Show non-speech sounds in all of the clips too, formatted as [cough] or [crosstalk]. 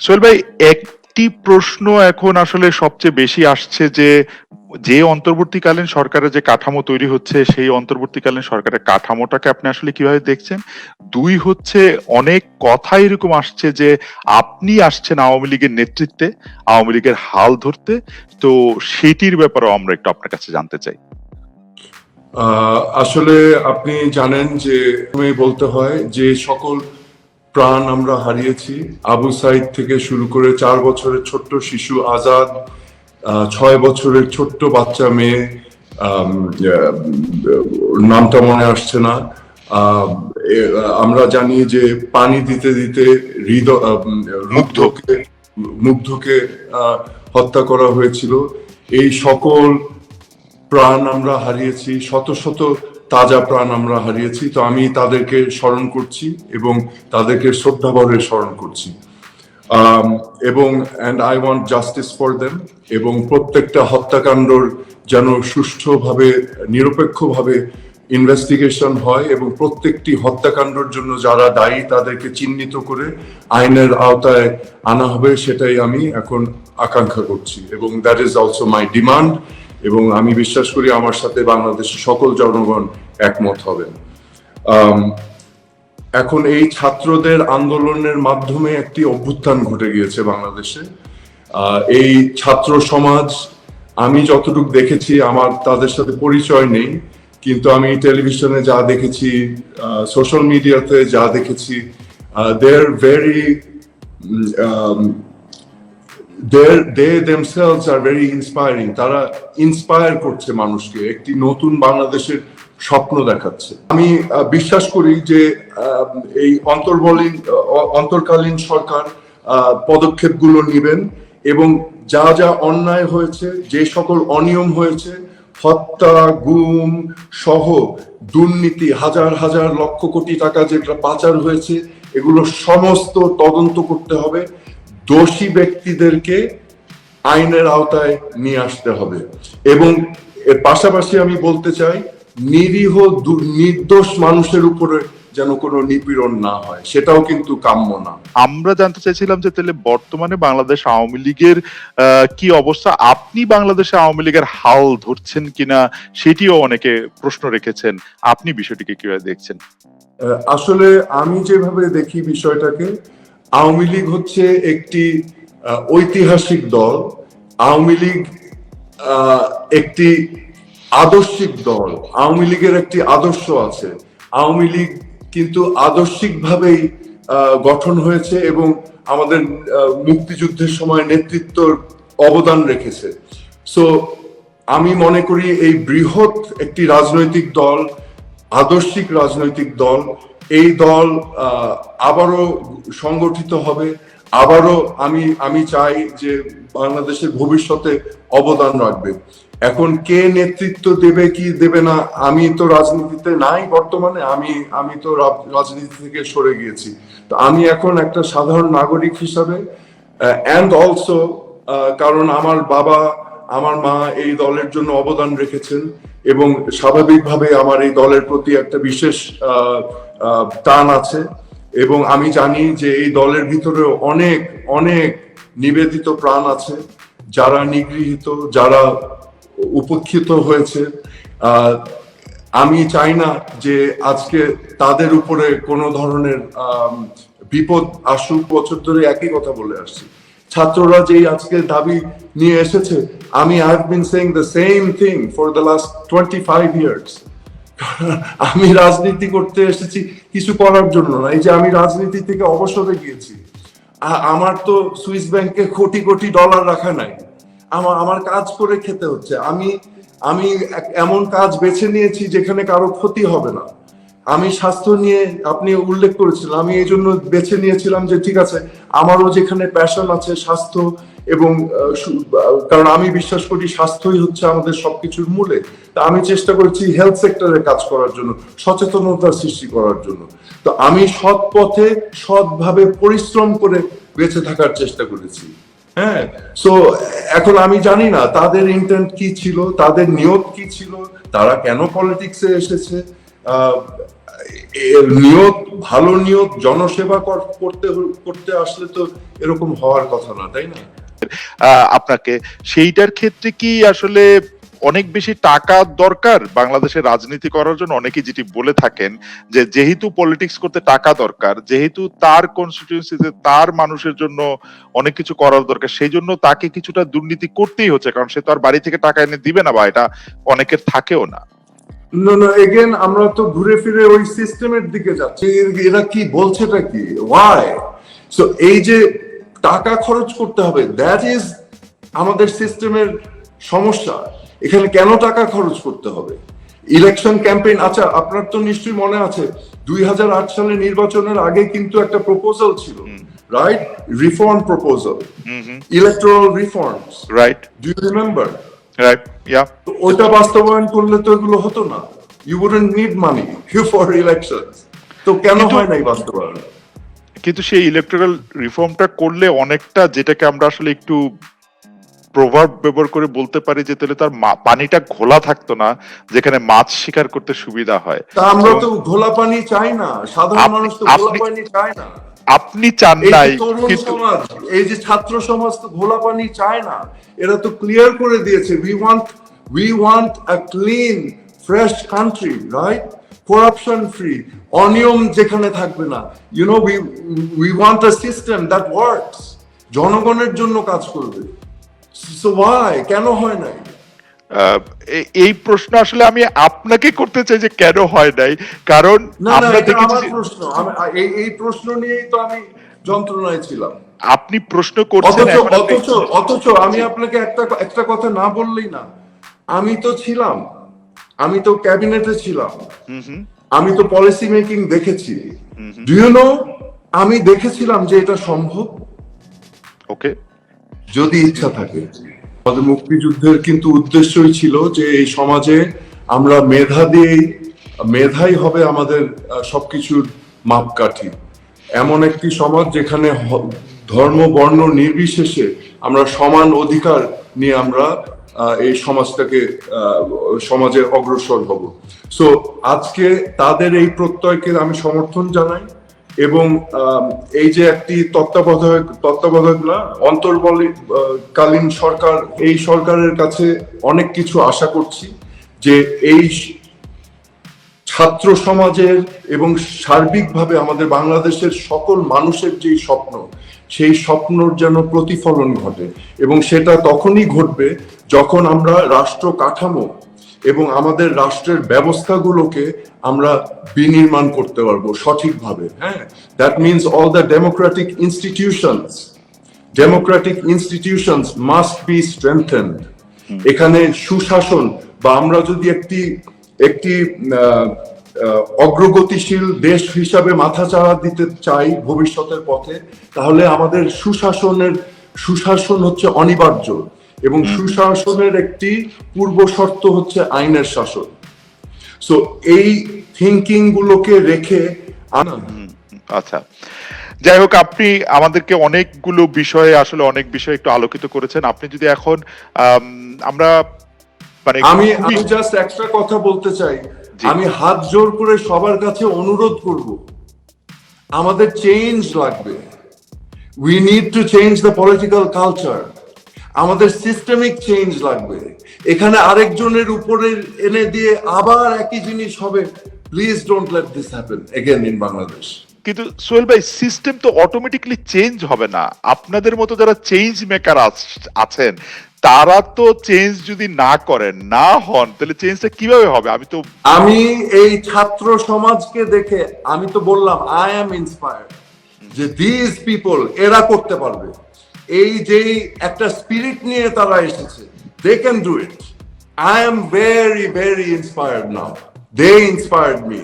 সোহেল ভাই, একটি প্রশ্ন এখন আসলে সবচেয়ে বেশি আসছে যে যে অন্তর্বর্তীকালীন সরকারের যে কাঠামো তৈরি হচ্ছে, সেই অন্তর্বর্তীকালীন সরকারের কাঠামোটাকে আপনি আসলে কীভাবে দেখছেন? দুই হচ্ছে, অনেক কথা এরকম আসছে যে, আপনি আসছেন আওয়ামী লীগের নেতৃত্বে, আওয়ামী লীগের হাল ধরতে। তো সেটির ব্যাপারেও আমরা একটু আপনার কাছে জানতে চাই। আসলে আপনি জানেন যে বলতে হয় যে, সকল প্রাণ আমরা হারিয়েছি। আবু সাইদ থেকে শুরু করে চার বছরের ছোট্ট শিশু আজাদ ছয় বছরের ছোট্ট বাচ্চা মেয়ে নামটা মনে আসছে না। আমরা জানি যে পানি দিতে দিতে মুগ্ধকে হত্যা করা হয়েছিল। এই সকল প্রাণ আমরা হারিয়েছি, শত শত তাজা প্রাণ আমরা হারিয়েছি, তো আমি তাদেরকে স্মরণ করছি এবং তাদেরকে শ্রদ্ধাভরে স্মরণ করছি। এবং and I want justice for them এবং প্রত্যেকটা হত্যাকাণ্ডর যেন সুষ্ঠুভাবে, নিরপেক্ষভাবে ইনভেস্টিগেশন হয়, এবং প্রত্যেকটি হত্যাকাণ্ডের জন্য যারা দায়ী তাদেরকে চিহ্নিত করে আইনের আওতায় আনা হবে, সেটাই আমি এখন আকাঙ্ক্ষা করছি। এবং that is also my demand এবং আমি বিশ্বাস করি আমার সাথে বাংলাদেশের সকল জনগণ একমত হবেন। এখন এই ছাত্রদের আন্দোলনের মাধ্যমে একটি অভ্যুত্থান ঘটে গিয়েছে বাংলাদেশে। এই ছাত্র সমাজ, আমি যতটুকু দেখেছি, আমার তাদের সাথে পরিচয় নেই, কিন্তু আমি টেলিভিশনে যা দেখেছি সোশ্যাল মিডিয়াতে যা দেখেছি they are very they they themselves are very inspiring. তারা ইন্সপায়ার করছে মানুষকে। একটি নতুন বাংলাদেশের স্বপ্ন দেখাচ্ছে। আমি বিশ্বাস করি যে এই অন্তর্বলীন অন্তর্কালীন সরকার পদক্ষেপগুলো নেবেন এবং যা যা অন্যায় হয়েছে, যে সকল অনিয়ম হয়েছে, হত্যা, গুম সহ দুর্নীতি, হাজার হাজার লক্ষ কোটি টাকা যেটা পাচার হয়েছে, এগুলো সমস্ত তদন্ত করতে হবে। দোষী ব্যক্তিদেরকে আইনের আওতায় নিয়ে আসতে হবে। এবং এর পাশাপাশি আমি বলতে চাই নিরীহ নির্দোষ মানুষের উপরে যেন কোনো নিপীড়ন না হয় সেটাও কিন্তু কাম্য না। আমরা জানতে চাইছিলাম যে তাহলে বর্তমানে বাংলাদেশ আওয়ামী লীগের আহ, কি অবস্থা? আপনি বাংলাদেশে আওয়ামী লীগের হাল ধরছেন কিনা সেটিও অনেকে প্রশ্ন রেখেছেন। আপনি বিষয়টিকে কীভাবে দেখছেন? আসলে আমি যেভাবে দেখি বিষয়টাকে আওয়ামী লীগ হচ্ছে একটি ঐতিহাসিক দল। আওয়ামী লীগ একটি আদর্শিক দল। আওয়ামী লীগের একটি আদর্শ আছে। আওয়ামী লীগ কিন্তু আদর্শিকভাবেই গঠন হয়েছে এবং আমাদের মুক্তিযুদ্ধের সময় নেতৃত্বর অবদান রেখেছে। সো আমি মনে করি এই বৃহৎ একটি রাজনৈতিক দল, আদর্শিক রাজনৈতিক দল এই দল আবারও সংগঠিত হবে। আবারও আমি আমি চাই যে বাংলাদেশের ভবিষ্যতে অবদান রাখবে। এখন কে নেতৃত্ব দেবে কি দেবে না আমি তো রাজনীতিতে নাই বর্তমানে আমি আমি তো রাজনীতি থেকে সরে গিয়েছি। তো আমি এখন একটা সাধারণ নাগরিক হিসাবে অ্যান্ড অলসো কারণ আমার বাবা আমার মা এই দলের জন্য অবদান রেখেছেন এবং স্বাভাবিকভাবে আমার এই দলের প্রতি একটা বিশেষ আহ, টান আছে। এবং আমি জানি যে এই দলের ভিতরে অনেক অনেক নিবেদিত প্রাণ আছে যারা নিগৃহীত, যারা উপেক্ষিত হয়েছে। আমি চাই না যে আজকে তাদের উপরে কোনো ধরনের বিপদ আসুক। বছর ধরে একই কথা বলে আসছি। ছাত্ররা যেই আজকে দাবি নিয়ে এসেছে, আমি have been saying the same thing for the last twenty five years [laughs] আমি রাজনীতি করতে এসেছি কিছু করার জন্য না। এই যে আমি রাজনীতি থেকে অবসরে গিয়েছি আমার তো সুইস ব্যাংকে কোটি কোটি ডলার রাখা নাই। আমার আমার কাজ করে খেতে হচ্ছে। আমি আমি এমন কাজ বেছে নিয়েছি যেখানে কারও ক্ষতি হবে না। আমি স্বাস্থ্য নিয়ে আপনি উল্লেখ করেছিলেন, আমি এই জন্য বেছে নিয়েছিলাম যে ঠিক আছে, আমারও যেখানে প্যাশন আছে স্বাস্থ্য এবং কারণ আমি বিশ্বাস করি স্বাস্থ্যই হচ্ছে আমাদের সবকিছুর মূলে। তা আমি চেষ্টা করেছি হেলথ সেক্টরে কাজ করার জন্য, সচেতনতা সৃষ্টি করার জন্য। তো আমি সৎ পথে সৎভাবে পরিশ্রম করে বেঁচে থাকার চেষ্টা করেছি। হ্যাঁ সো এখন আমি জানি না তাদের ইন্টেন্ট কি ছিল, তাদের নিয়ত কি ছিল, তারা কেন পলিটিক্সে এসেছে নিয়ত, ভালো নিয়ত জনসেবা করতে করতে আসলে তো এরকম হওয়ার কথা না, তাই না? আপনাকে সেইটার ক্ষেত্রে কি আসলে অনেক বেশি টাকা দরকার? বাংলাদেশের রাজনীতি করার জন্য অনেকেই যেটি বলে থাকেন যে, যেহেতু পলিটিক্স করতে টাকা দরকার, যেহেতু তার কনস্টিটিউন্সিতে তার মানুষের জন্য অনেক কিছু করার দরকার, সেই জন্য তাকে কিছুটা দুর্নীতি করতেই হচ্ছে, কারণ সে তো আর বাড়ি থেকে টাকা এনে দিবে না বা এটা অনেকের থাকেও না। না না এগেন আমরা তো ঘুরে ফিরে ওই সিস্টেমের দিকে যাচ্ছি। এরা কি বলছেটা কি? ওয়াই সো এই যে টাকা খরচ করতে হবে দ্যাট ইজ আমাদের সিস্টেমের সমস্যা। এখানে কেন টাকা খরচ করতে হবে? ইলেকশন ক্যাম্পেইন আচ্ছা আপনার তো নিশ্চয়ই মনে আছে দুই সালে নির্বাচনের আগে কিন্তু একটা প্রপোজাল ছিল right reform proposal electoral reforms right do remember right yeah ওইটা বাস্তবায়ন করলে তো এগুলো হতো না। You wouldn't need money for election তো কেন হয় নাই বাস্তবায়ন? কিন্তু সেই ইলেকট্রাল রিফর্মটা করলে অনেকটা যেটাকে আমরা আসলে একটু প্রভাব ব্যবহার করে বলতে পারি যে তাহলে তার পানিটা ঘোলা থাকতো না যেখানে মাছ শিকার করতে সুবিধা হয়। আমরা তো ঘোলা পানি চাই না। সাধারণ মানুষ তো ঘোলা পানি চায় না। আপনি চান নাই কিন্তু এই যে ছাত্র সমাজ তো ঘোলা পানি চায় না। এরা তো ক্লিয়ার করে দিয়েছে we want we want a clean fresh country right corruption free অনিয়ম যেখানে থাকবে না। You know we we want a system that works জনগণের জন্য কাজ করবে। সো ওয়াই কেন হয় নাই? এই প্রশ্ন আসলে আমি আপনাকে করতে চাই যে কেন হয় নাই? কারণ আমরা দেখেছি প্রশ্ন এই প্রশ্ন নিয়েই তো আমি যন্ত্রণায় ছিলাম। আপনি প্রশ্ন করছেন অথচ অথচ আমি আপনাকে একটা একটা কথা না বললেই না। আমি তো ছিলাম। আমি তো ক্যাবিনেটে ছিলাম। আমি তো পলিসি মেকিং দেখেছি। ডু ইউ নো আমি দেখেছিলাম যে এটা সম্ভব। ওকে যদি ইচ্ছা থাকে। আমাদের মুক্তিযুদ্ধের কিন্তু উদ্দেশ্যই ছিল যে এই সমাজে আমরা মেধা দিয়েই, মেধাই হবে আমাদের সবকিছুর মাপকাঠি। এমন একটি সমাজ যেখানে ধর্ম, বর্ণ নির্বিশেষে আমরা সমান অধিকার নিয়ে আমরা এই সমাজটাকে সমাজে অগ্রসর হব। সো আজকে তাদের এই প্রত্যয়কে আমি সমর্থন জানাই। এবং এই যে একটি তত্ত্বাবধায়ক তত্ত্বাবধায়ক না অন্তর্বলীকালীন সরকার, এই সরকারের কাছে অনেক কিছু আশা করছি যে এই ছাত্র সমাজের এবং সার্বিকভাবে আমাদের বাংলাদেশের সকল মানুষের যেই স্বপ্ন, সেই স্বপ্নর যেন প্রতিফলন ঘটে এবং সেটা তখনই ঘটবে যখন আমরা রাষ্ট্র কাঠামো এবং আমাদের রাষ্ট্রের ব্যবস্থাগুলোকে আমরা বিনির্মাণ করতে পারব সঠিকভাবে। হ্যাঁ। That means all the democratic institutions democratic institutions must be strengthened এখানে সুশাসন বা আমরা যদি একটি একটি অগ্রগতিশীল দেশ হিসাবে মাথাচাড়া দিতে চাই ভবিষ্যতের পথে তাহলে আমাদের সুশাসনের সুশাসন হচ্ছে অনিবার্য। এবং সুশাসনের একটি পূর্ব শর্ত হচ্ছে আইনের শাসন। সো এই থিঙ্কিং গুলোকে রেখে আচ্ছা। যাই হোক আপনি আমাদেরকে অনেকগুলো বিষয়ে আসলে অনেক বিষয় একটু আলোকিত করেছেন। আপনি যদি এখন আম, আমরা মানে আমি আমি জাস্ট একটা কথা বলতে চাই। আমি হাত জোর করে সবার কাছে অনুরোধ করব আমাদের চেঞ্জ লাগবে। We need to change the political culture আমাদের সিস্টেমিক চেঞ্জ লাগবে। এখানে আরেকজনের উপরে এনে দিয়ে আবার একই জিনিস হবে। Please don't let this happen again in Bangladesh কিন্তু সোহেল ভাই সিস্টেম তো অটোমেটিকলি চেঞ্জ হবে না। আপনাদের মতো যারা চেঞ্জ মেকার আছেন তারা তো চেঞ্জ যদি না করেন না হন তাহলে চেঞ্জটা কীভাবে হবে? আমি তো আমি এই ছাত্র সমাজকে দেখে আমি তো বললাম আই এম ইন্সপায়ার্ড যে দিস পিপল এরা করতে পারবে। এই যেই একটা স্পিরিট নিয়ে তারা এসেছে they can do it I am very very inspired now they inspired me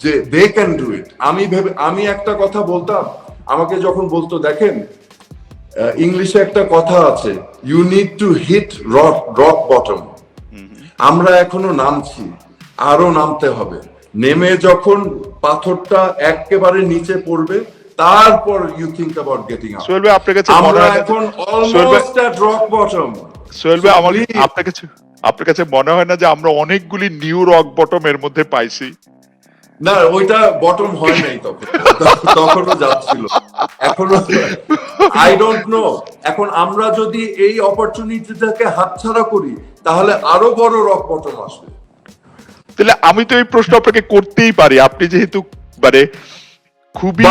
যে দে ক্যান ডু ইট আমি ভেবে, আমি একটা কথা বলতাম, আমাকে যখন বলতো, দেখেন ইংলিশে একটা কথা আছে you need to hit rock rock bottom আমরা এখনও নামছি, আরও নামতে হবে। নেমে যখন পাথরটা একেবারে নিচে পড়বে তারপর you think about getting up Sohel ভাই আপনার কাছে আমরা এখন almost at rock bottom Sohel ভাই আমার আপনার কাছে আপনার কাছে মনে হয় না যে আমরা অনেকগুলি নিউ রক বটম এর মধ্যে পাইছি? না ওইটা বটম হয় নাই তখন। [laughs] তখনও যাচ্ছিল। এখনও আই ডোন্ট নো এখন আমরা যদি এই অপরচুনিটিটাকে হাতছাড়া করি তাহলে আরও বড় রক বটম আসবে। তাহলে আমি তো এই প্রশ্ন আপনাকে করতেই পারি। আপনি যেহেতু মানে খুবই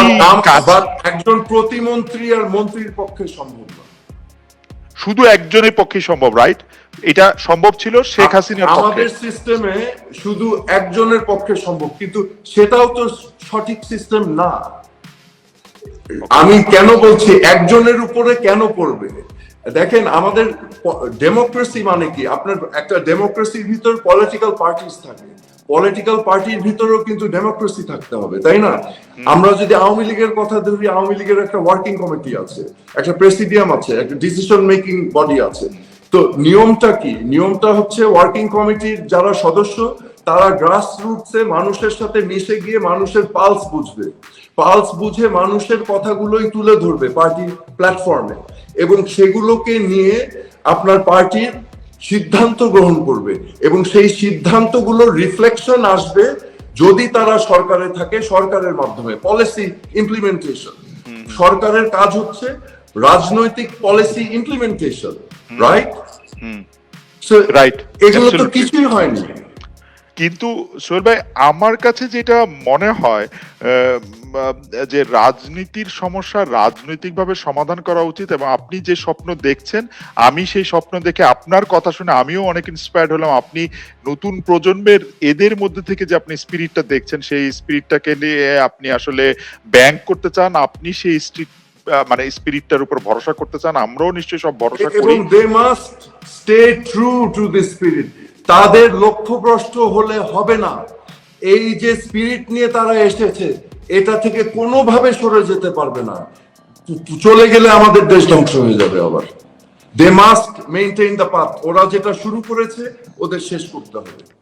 একজন প্রতিমন্ত্রী আর মন্ত্রীর পক্ষে সম্ভব না। শুধু একজনের পক্ষে সম্ভব রাইট এটা সম্ভব ছিল শেখ হাসিনার পক্ষে। আমাদের সিস্টেমে শুধু একজনের পক্ষে সম্ভব কিন্তু সেটাও তো সঠিক সিস্টেম না। আমি কেন বলছি একজনের উপরে কেন পড়বে? দেখেন আমাদের ডেমোক্রেসি মানে কি? আপনার একটা ডেমোক্রেসির ভিতর পলিটিক্যাল পার্টিস থাকে। পলিটিক্যাল পার্টির ভিতরেও কিন্তু ডেমোক্রেসি থাকতে হবে তাই না? আমরা যদি আওয়ামী লীগের কথা ধরি আওয়ামী লীগের একটা ওয়ার্কিং কমিটি আছে একটা প্রেসিডিয়াম আছে একটা ডিসিশন মেকিং বডি আছে। তো নিয়মটা কি? নিয়মটা হচ্ছে ওয়ার্কিং কমিটির যারা সদস্য তারা গ্রাস রুটসে মানুষের সাথে মিশে গিয়ে মানুষের পালস বুঝবে। পালস বুঝে মানুষের কথাগুলোই তুলে ধরবে পার্টির প্ল্যাটফর্মে এবং সেগুলোকে নিয়ে আপনার পার্টির সিদ্ধান্ত গ্রহণ করবে এবং সেই সিদ্ধান্তগুলোর রিফ্লেকশন আসবে যদি তারা সরকারে থাকে সরকারের মাধ্যমে পলিসি ইমপ্লিমেন্টেশন সরকারের কাজ হচ্ছে রাজনৈতিক পলিসি ইমপ্লিমেন্টেশন রাইট রাইট এগুলো তো কিছুই হয়নি। কিন্তু সোহেল ভাই আমার কাছে যেটা মনে হয় যে রাজনীতির সমস্যা রাজনৈতিকভাবে সমাধান করা উচিত এবং আপনি যে স্বপ্ন দেখছেন আমি সেই স্বপ্ন দেখে আপনার কথা শুনে আমিও অনেক ইন্সপায়ার্ড হলাম। আপনি নতুন প্রজন্মের এদের মধ্যে থেকে যে আপনি স্পিরিটটা দেখছেন সেই স্পিরিটটাকে নিয়ে আপনি আসলে ব্যাংক করতে চান আপনি সেই স্ট্রিট মানে স্পিরিটটার উপর ভরসা করতে চান আমরাও নিশ্চয়ই সব ভরসা করি। They must stay true to the spirit তাদের লক্ষ্যভ্রষ্ট হলে হবে না। এই যে স্পিরিট নিয়ে তারা এসেছে, এটা থেকে কোনোভাবে সরে যেতে পারবে না। চলে গেলে আমাদের দেশ ধ্বংস হয়ে যাবে আবার। They must maintain the path ওরা যেটা শুরু করেছে, ওদের শেষ করতে হবে।